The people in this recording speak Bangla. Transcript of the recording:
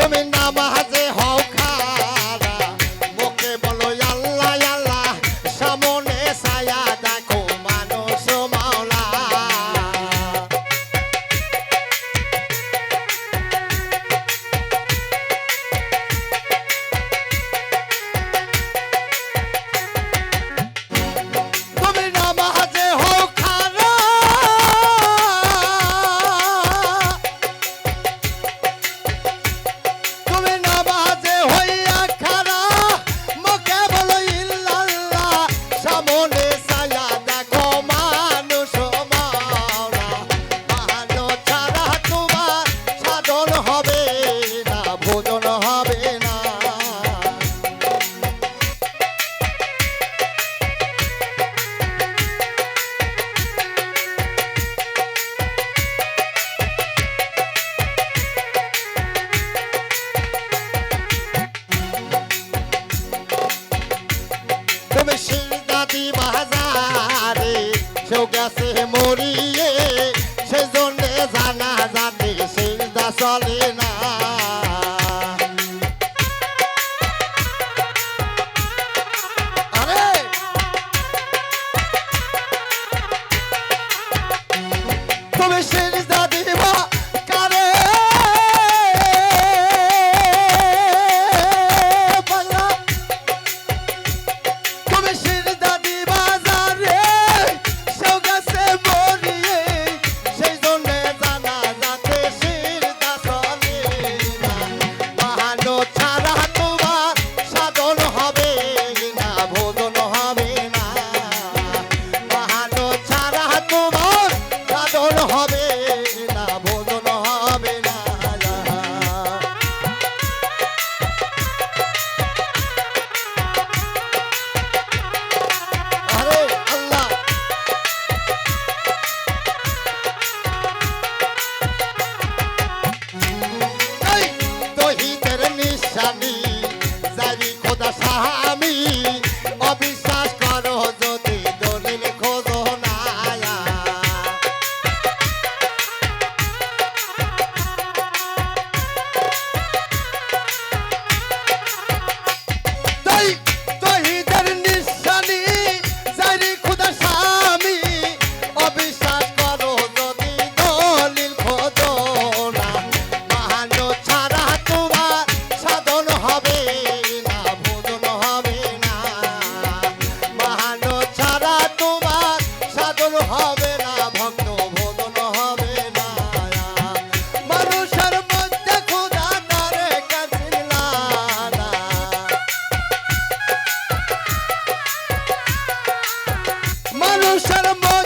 Coming now, my গেছে মরিয়ে সেজন্য জানা জানি সিজদা চলে। more time. জানি জানি খোদা সাহা Shalom.